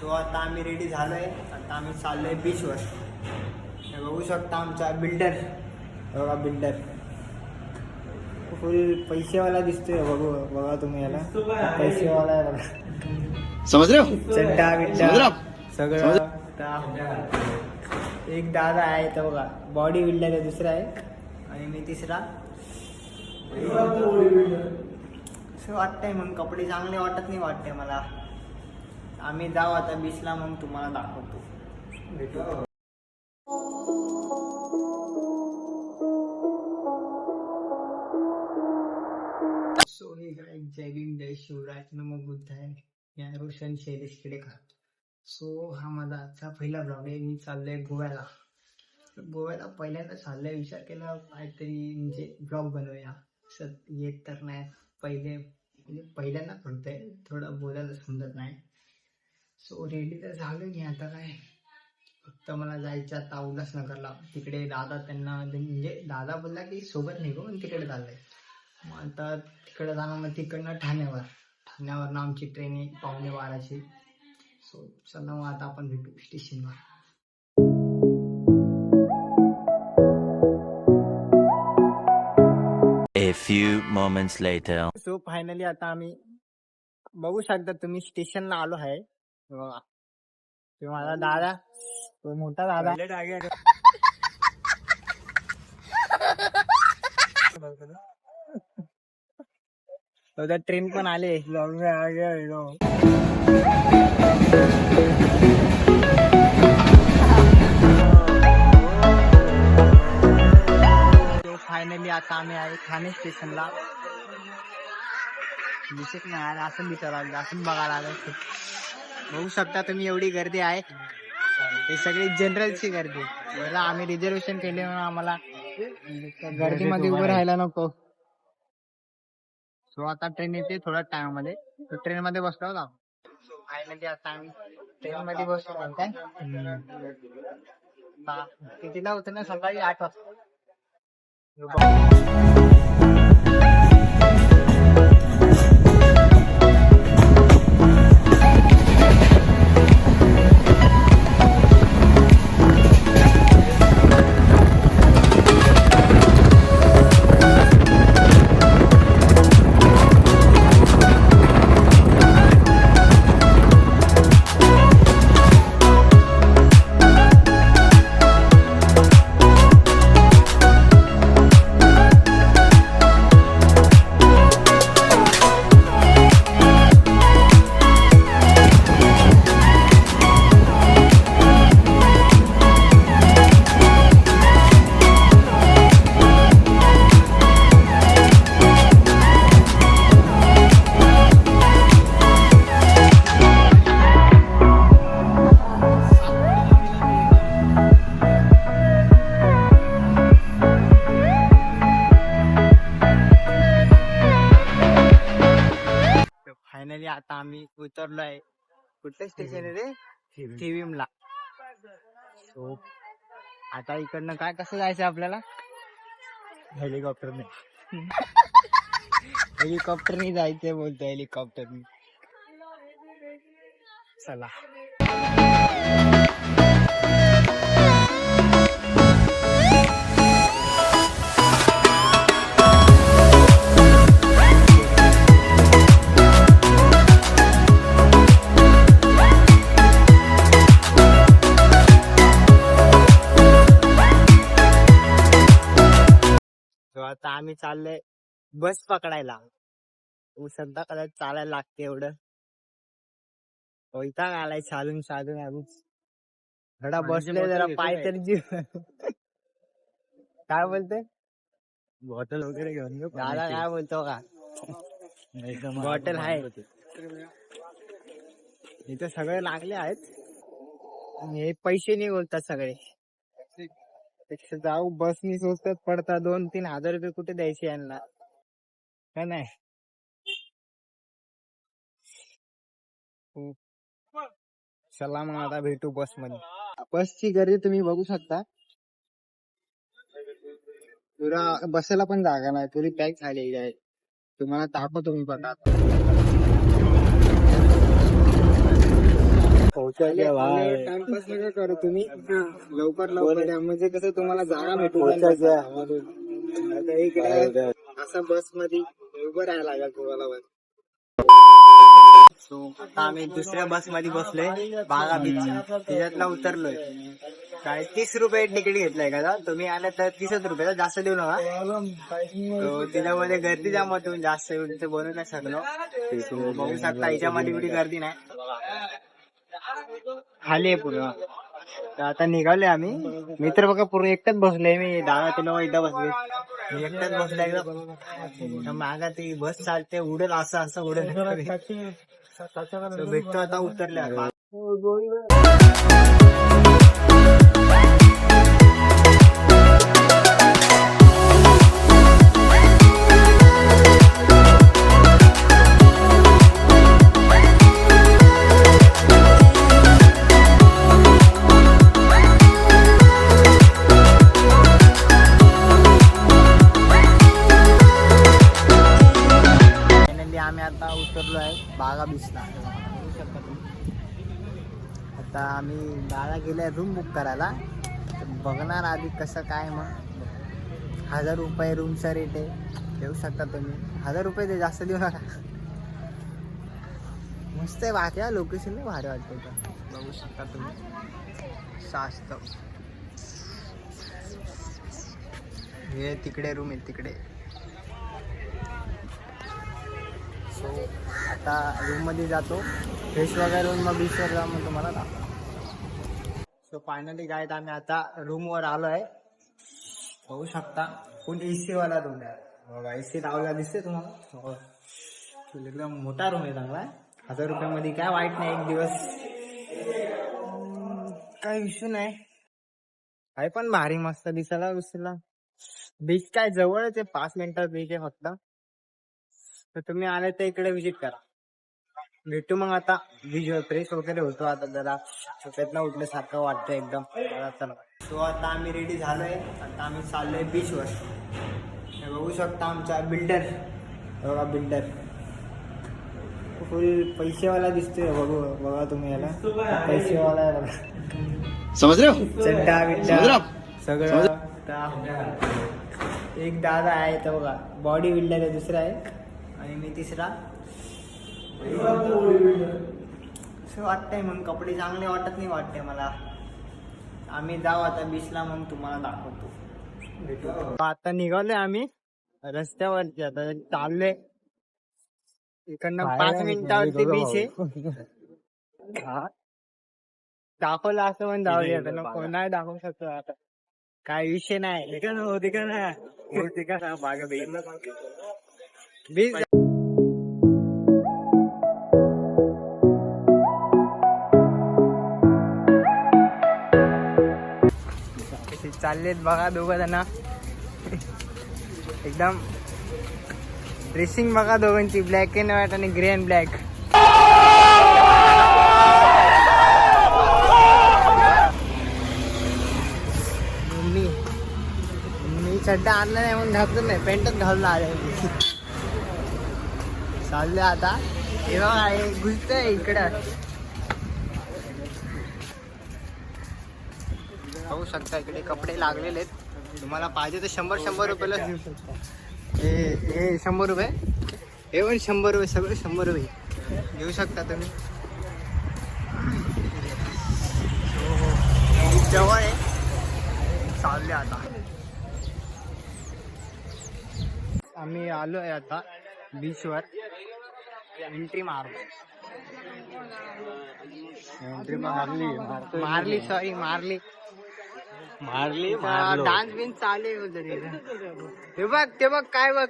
So आता आम्ही ready झालोय. आता आम्ही चाललोय बीचवर हे बघू शकता आमचा बिल्डर बघा बिल्डर फुल पैसेवाला दिसतोय. बघू बघा तुम्ही याला. पैसेवाला आहे बघा समझ रहे हो? चड्डा समझ रहे बिड्डा आप? सगळं दा- एक दादा आहे तर बघा. बॉडी बिल्डर आहे दुसरा आहे. आणि मी तिसरा. असं वाटतंय मग. कपडे चांगले वाटत नाही वाटते मला. आम्ही जाऊ आता बीचला मग तुम्हाला दाखवतो. भेटू. सो हे काय जय भीम जय शिवराज नम बुद्धाय या रोशन शैलेश केडेकर सो हा माझा आजचा पहिला ब्लॉग आहे. मी चाललोय गोव्याला. गोव्याला पहिल्यांदा चाललोय विचार केला काहीतरी म्हणजे ब्लॉग बनवूया. असं येत तर नाही. पहिले म्हणजे पहिल्यांदा करतोय. थोडं बोलायला समजत नाही. सो रेडी तर झालो मी आता काय. फक्त मला जायचं आता उल्हासनगरला. तिकडे दादा त्यांना म्हणजे दादा बोलला की सोबत निघू पण तिकडे चाललंय. मग आता तिकडे जाणार मग तिकडनं ठाण्यावर. ठाण्यावरनं आमची ट्रेन आहे पावणे बाराची. सो चला मग आता आपण भेटू स्टेशनवर A few moments later. So finally आता आम्ही बघू शकता तुम्ही स्टेशनला आलो आहे. बघा. तो माझा दादा. तो मोठा दादा. तो ट्रेन पण आले. फायनली आता आम्ही आहे ठाणे स्टेशनला. दिसत नाही आलं असं विचारायला असं बघायला आलं. बघू शकता तुम्ही एवढी गर्दी आहे. हे सगळी जनरलची गर्दी बरं आम्ही रिझर्वेशन केले म्हणून आम्हाला गर्दीमध्ये उभं राहायला नको. सो आता ट्रेन येते थोड्या टाइममध्ये. ट्रेन मध्ये बसलो होता फायनली आता आम्ही ट्रेन मध्ये बसलो काय कितीला होतं ना सकाळी आठ वाजता. कुठलं स्टेशन आहे रे? TVM ला सो आता इकडनं काय कसं जायचं आपल्याला? हेलिकॉप्टरने. हेलिकॉप्टरने जायचंय बोलतोय हेलिकॉप्टरने. चला. आता आम्ही चाललोय बस पकडायला. सध्या कदाचित चालायला लागते एवढं. वैताग आलाय चालून चालून अजून थोडा बसले जरा पाय तर जीव. काय बोलते बॉटल वगैरे घेऊन घेऊ दादा काय बोलतो का? बॉटल आहे. इथं सगळे लागले आहेत. हे पैसे नाही बोलतात सगळे. पेक्षा जाऊ बसनी स्वस्तच पडतात दोन तीन हजार रुपये कुठे द्यायचे यांना? का नाही चला मग आता भेटू बसमध्ये बसची गर्दी तुम्ही बघू शकता. तुला बसायला पण जागा नाही. तुरी पॅक झालेली आहे. तुम्हाला दाखवतो मी बघा टाइमपास नका करू तुम्ही. लवकर लवकर. या. म्हणजे कसं तुम्हाला जागा भेटू असं बसमध्ये उभं राहायला लागेल तुम्हाला बस. सो आता आम्ही दुसऱ्या बसमध्ये बसलोय बागा बीच त्याच्यातला उतरलोय. काय तीस रुपये तिकीट घेतलंय का? तुम्ही आले तर तीसच रुपये जास्त देऊ नका. त्याच्यामध्ये गर्दी जाम होती जास्त बनवू नाही शकलो. बघू शकता याच्यामध्ये एवढी गर्दी नाही. खाली आहे पूर्ण. तर आता निघालोय आम्ही. मित्र बघा पूर्ण एकटाच बसलोय. मी दहा ते नऊ एकदा बसले मी एकटाच बसलोय एकदम मागा ती बस चालते. उडेल असं असं उडेल. भेटतो आता उतरले आम्ही बागा गेल्या रूम बुक करायला. तर बघणार आधी कसं काय मग. हजार रुपये रूमचा रेट आहे. देऊ शकता तुम्ही. हजार रुपये ते जास्त देऊ नका. मस्त आहे बाकी लोकेशन नाही भारी वाटतं इथं. बघू शकता तुम्ही. शास्त हे तिकडे रूम आहे तिकडे. सो आता रूममध्ये जातो. फ्रेश वगैरे होऊन मग बीचवर जाऊन मग तुम्हाला दाखवा तो फायनली गाईड आम्ही आता रूम वर आलोय. बघू शकता. कोण ए सी वाला रूम आहे? बघा ए लावला दिसते तुम्हाला. हो. एकदम मोठा रूम आहे चांगला हजार रुपयामध्ये काय वाईट नाही एक दिवस. काय इश्यू नाही. आहे पण भारी मस्त दिसायला दिसायला. बीच काय जवळच आहे पाच मिनिटात बीच आहे फक्त. तर तुम्ही आले तर इकडे व्हिजिट करा. भेटू मग आता. विज्युअल फ्रेश वगैरे होतो आता जरा. झोपेतनं उठल्यासारखं वाटतं एकदम. चला, चला. सो आता आम्ही रेडी झालोय. आता आम्ही चाललोय बीचवर हे बघू शकता आमचा बिल्डर बघा बिल्डर फुल पैसेवाला दिसतोय. बघू बघा तुम्ही याला. पैसेवाला आहे बघा रहे हो? चड्डा बिड्डा. आप? सगळं आता एक दादा आहे तर बघा. बॉडी बिल्डर आहे दुसरा आहे. आणि मी तिसरा. असं वाटतंय मग कपडे चांगले वाटत नाही वाटते मला. आम्ही जाऊ आता बीचला मग तुम्हाला दाखवतो. आता निघालोय आम्ही रस्त्यावरती आता चाललोय. इकडनं पाच मिनिटावरती बीच आहे. दाखवलं असं पण जाऊ आता नको नाही दाखवू शकतो आता. काय विषय नाही. बीच चाललेत बघा दोघं जण. एकदम ड्रेसिंग बघा दोघांची ब्लॅक अँड व्हाईट आणि ग्रे अँड ब्लॅक मी मी चड्डा आणला नाही म्हणून घातलं नाही पेंटच घालून आले चालले आता. हे बघा हे घुसतंय इकडं. शकता. इकडे कपडे लागलेले आहेत. तुम्हाला पाहिजे तर शंभर शंभर रुपयाला देऊ शकता हे हे शंभर रुपये. हे पण शंभर रुपये सगळं शंभर रुपये. घेऊ शकता तुम्ही. जवळ आहे चालले आता. आम्ही आलो आहे आता बीचवर एंट्री मारलो एंट्री मारली. मारली सॉरी मारली. मारली डान्स बिन्स चालू. हे बघ ते बघ काय बघ.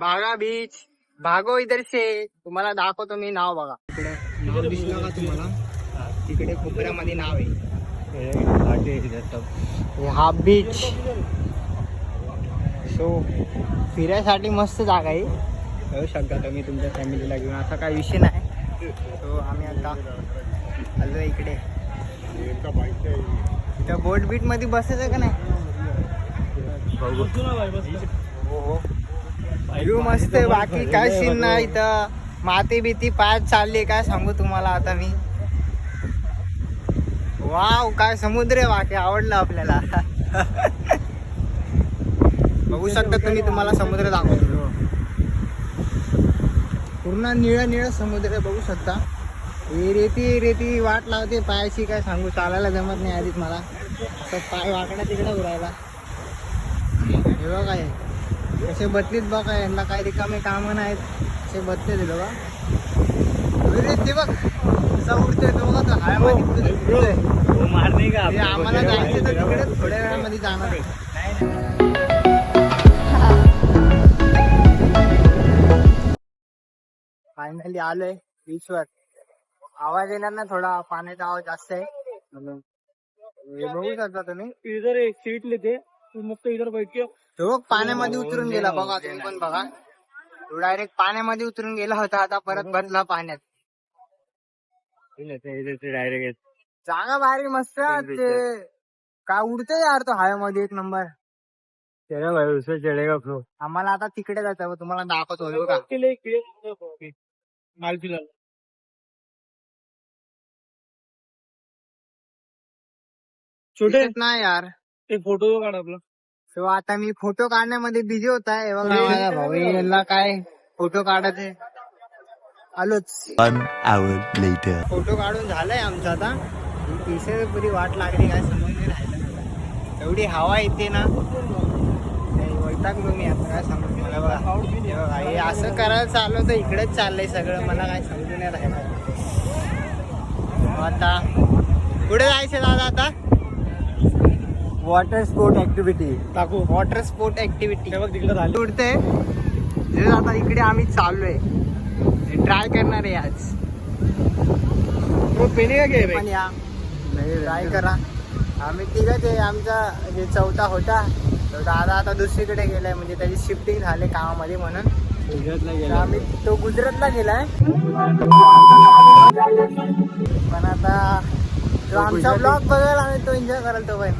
बागा बीच. भागो इधर से. तुम्हाला दाखवतो मी नाव बघा. इकडे. नाव दिसलं का तुम्हाला तिकडे कोपऱ्यामध्ये नाव आहे. हे हा बीच सो फिरायसाठी मस्त जागा आहे. येऊ शकता तुम्ही तुमच्या फॅमिलीला घेऊन. असा काही विषय नाही. सो आम्ही आता आलो इकडे. इथं. बोट बीटमध्ये बसायचं का नाही? हो हो. व्ह्यू मस्त आहे. बाकी काय सीन नाही इथं. माती भीती पायात चालली काय सांगू तुम्हाला आता मी? वाव काय समुद्र आहे. वाके आवडलं आपल्याला. बघू शकता तुम्ही तुम्हाला समुद्र दाखवतो. पूर्ण निळा निळा समुद्र बघू शकता. हे रेती रेती वाट लावते पायाची काय सांगू? चालायला जमत नाही आधीच मला. असं पाय वाकडा तिकडे उरायला. हे बघा हे. कसे बदलीत बघा यांना काय रिकामे कामं नाहीत. असे बदले दिलं बघा. ते बघ. कसा उडतोय तो बघा तो हायमध्ये का हे आम्हाला जायचं तर तिकडे थोड्या वेळामध्ये जाणार. आहे फायनली आलोय बीचवर आवाज येणार ना थोडा पाण्याचा आवाज जास्त आहे. हे बघू शकता तुम्ही. इधर एक सीट लेते. तू मस्त इधर बैठ के. तो बघ पाण्यामध्ये उतरून गेला बघा तुम्ही पण बघा. तो डायरेक्ट पाण्यामध्ये उतरून गेला होता आता परत बदला पाण्यात. डायरेक्ट जागा भारी मस्त ते काय उडते यार तो हवेमध्ये एक नंबर. चलेगा भाई उसमें चढ़ेगा फ्लो आम्हाला आता तिकडे जायचं तुम्हाला दाखवतो हे के? लिए छोटे? दिसत नाही यार. एक फोटो काढ आपला. सो आता मी फोटो काढण्यामध्ये बिझी होत आहे. बघा माझा भाऊ याला काय फोटो काढत आहे. आलोच. One hour later. फोटो काढून झालाय आमचा आता. पिसे पुरी वाट लागली काय समजून नाही राहिलं. एवढी हवा येते ना. नाही, वैतागलो मी आता काय सांगू मला बघा हे बघा हे असं करायला चाललं तर इकडेच चाललंय सगळं. मला काय समजून नाही राहिलं. मग आता कुठे जायचं दादा आता. वॉटर स्पोर्ट ऍक्टिव्हिटी टाकू. वॉटर स्पोर्ट ऍक्टिव्हिटी हे बघ तिकडे झाले. उडते जे आता इकडे आम्ही चाललोय. ट्राय करणार आहे आज. पेने का घे पण या. ट्राय करा. आम्ही तिघच आहे आमचा जे चौथा होता तो दादा आता दुसरीकडे गेलाय म्हणजे त्याची शिफ्टिंग झाली कामामध्ये म्हणून. आम्ही तो गुजरातला गेलाय. पण आता तो आमचा ब्लॉग बघायला आम्ही तो एन्जॉय करायला तो पण.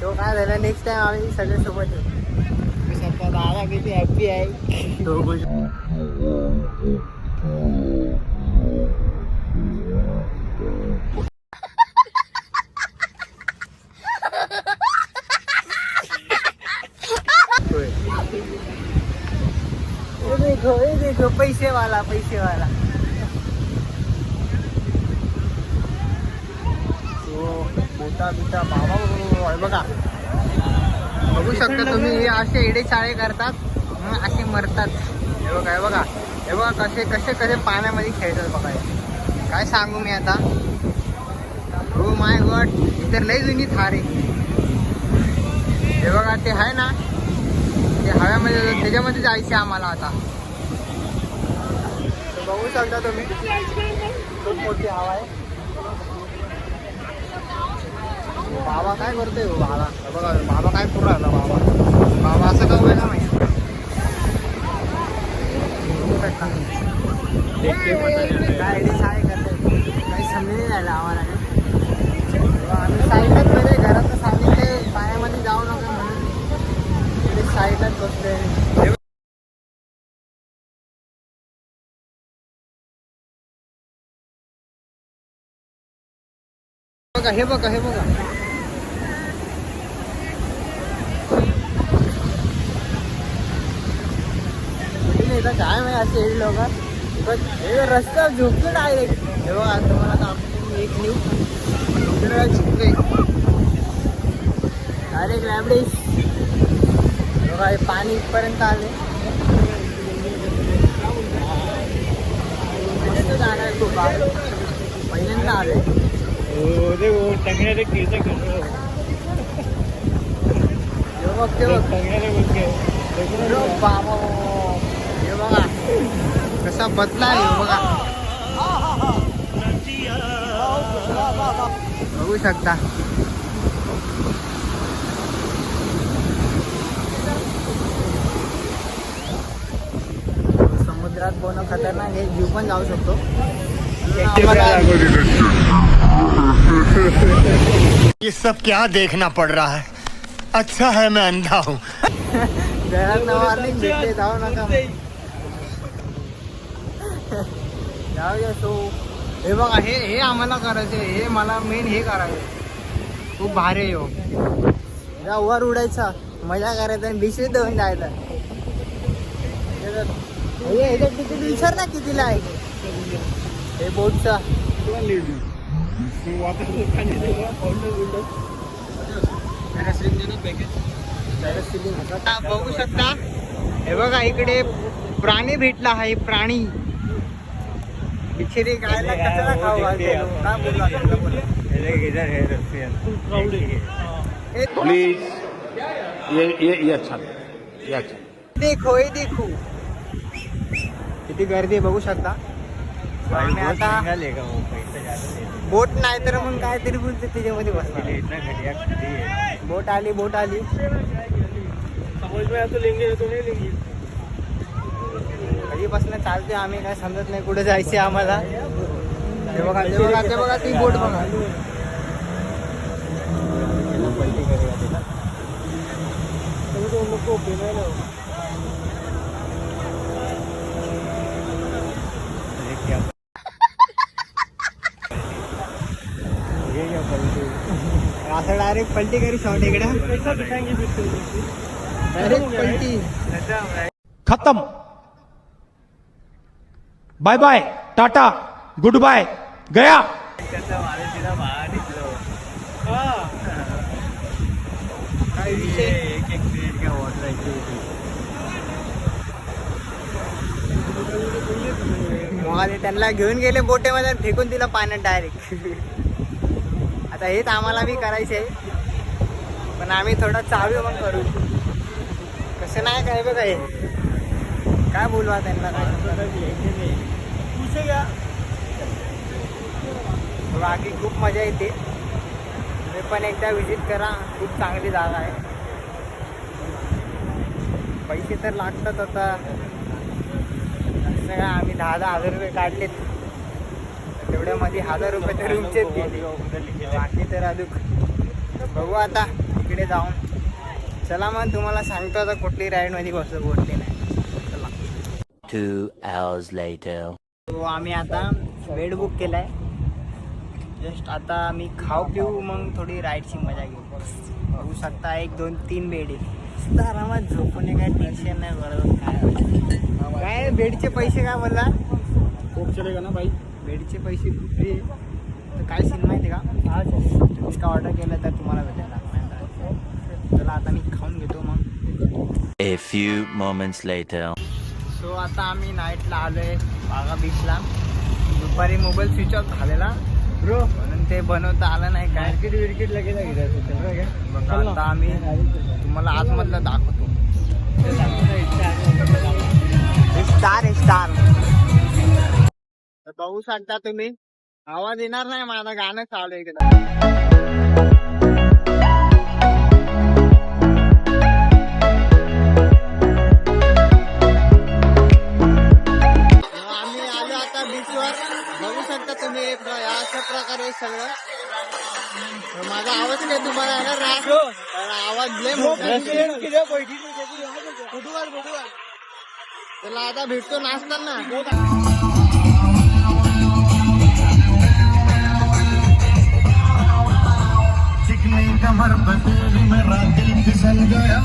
तो काय झालं नेक्स्ट टाइम आम्ही सगळे सोबत येऊ सध्या दादा किती हॅप्पी आहे. देखो ये देखो पैसे वाला पैसे वाला मोठा बिटा बाबा बाबा, बघा. बघू शकता तुम्ही हे असे इडे चाळे करतात असे मरतात. हे बघा हे बघा. हे बघा कसे कसे कसे पाण्यामध्ये खेळतात बघा काय सांगू मी आता? हो माय गॉड इतर लई जुनी थार आहे. हे बघा ते आहे ना? ते हव्यामध्ये त्याच्यामध्ये जायचे आम्हाला आता. बघू शकता तुम्ही खूप मोठी हवा आहे. बाबा काय करतोय हो बाबा? बघा बाबा काय करू राहिला बाबा? बाबा असं का काय करतोय? काही समजून नाही राहिलं आम्हाला आम्ही साईडलाच घरात सांगितले पाण्यामध्ये जाऊ नका म्हणून. साईडलाच बसले बघा हे बघा हे बघा. इथं काय माहिती असे हे लोक? पण हे रस्त्यावर झोपले डायरेक्ट हे बघा तुम्हाला दाखवतो मी एक न्यू डायरेक्ट रॅबडीस बघा हे पाणी इथपर्यंत आले जाणार? पहिल्यांदा आले कर रहे हो हे बघ ते बघ. हो? बाबा हे बदला आहे हे बघा बघू शकता समुद्रात पोहणं खतरनाक आहे जीव पण जाऊ शकतो ये सब क्या देखना पड़ रहा है अच्छा है मैं अंधा हूँ जाऊया सो हे बघा हे हे आम्हाला करायचं हे मला मेन हे करायचं खूप भारी आहे हो. जा वर उडायचा. मजा करायचा आणि बिशवी देऊन जायचा. हे ह्याचं तिकीट विचार ना कितीला आहे हे बोटचा बघू शकता. हे बघा इकडे प्राणी भेटला आहे प्राणी. बिचारी गायला कशाला खाऊ घालते लोक? काय बोलू आता तुला बोला? हे प्लीज ये ये ये अच्छा ये अच्छा देखो हे देखो. किती गर्दी आहे बघू शकता. आम्ही आता बोट नाही तर मग काहीतरी बोलते त्याच्यामध्ये बसणार. बोट आली बोट आली. कधीपासून चालते आम्ही काय समजत नाही कुठे जायचे आम्हाला. ते बघा ते बघा ते बघा ती बोट बघा. असं डायरेक्ट पलटी करी शॉर्ट इकडे. डायरेक्ट पलटी. खत्म. Bye bye tata goodbye गया त्यांना घेऊन गेले बोटेमध्ये फेकून दिलं पाण्यात डायरेक्ट आता हेच आम्हाला बी करायचं आहे पण आम्ही थोडं चालू मग करू. कसं नाही काय बघा हे? काय बोलवा त्यांना काय बाकी खूप मजा येते. तुम्ही पण एकदा विजिट करा. खूप चांगली जागा आहे. पैसे तर लागतात आता. असं काय आम्ही दहा दहा हजार रुपये काढलेत. तेवढ्यामध्ये हजार रुपये तर रूमचेच गेले बाकी तर अजून बघू आता. तिकडे जाऊन. चला मग तुम्हाला सांगतो आता कुठली राईडमध्ये बसतो कुठली नाही Two hours later. तो आम्ही आता बेड बुक केलाय. जस्ट आता आम्ही खाऊ पिऊ मग थोडी राईडची मजा घेऊ. बघू शकता एक दोन तीन बेड आहे. आरामात झोपून काय टेन्शन नाही बरोबर. काय काय बेडचे पैसे काय बोलला? खूप चलेगा ना भाई बेडचे पैसे फ्री तर काय सीन माहिती आहे का? तुम्ही का ऑर्डर केलं तर तुम्हाला भेटेल. चला आता मी खाऊन घेतो मग. A few moments later. So आता आम्ही नाईटला आलोय बागा बीचला दुपारी मोबाईल स्विच ऑफ झालेला. ब्रो म्हणून ते बनवता आलं नाही काय? मार्केट विरकेट लगेच आता आम्ही तुम्हाला आतमधलं दाखवतो. स्टार आहे स्टार बघू शकता तुम्ही? आवाज येणार नाही माझं गाणं चालू आहे तुम्ही अशा प्रकारे सगळं. माझा आवाज नाही तुम्हाला येणार आवाज लय फुटवाल त्याला आता भेटतो नाचताना. कमर बसेरी मेरा दिल फिसल गया।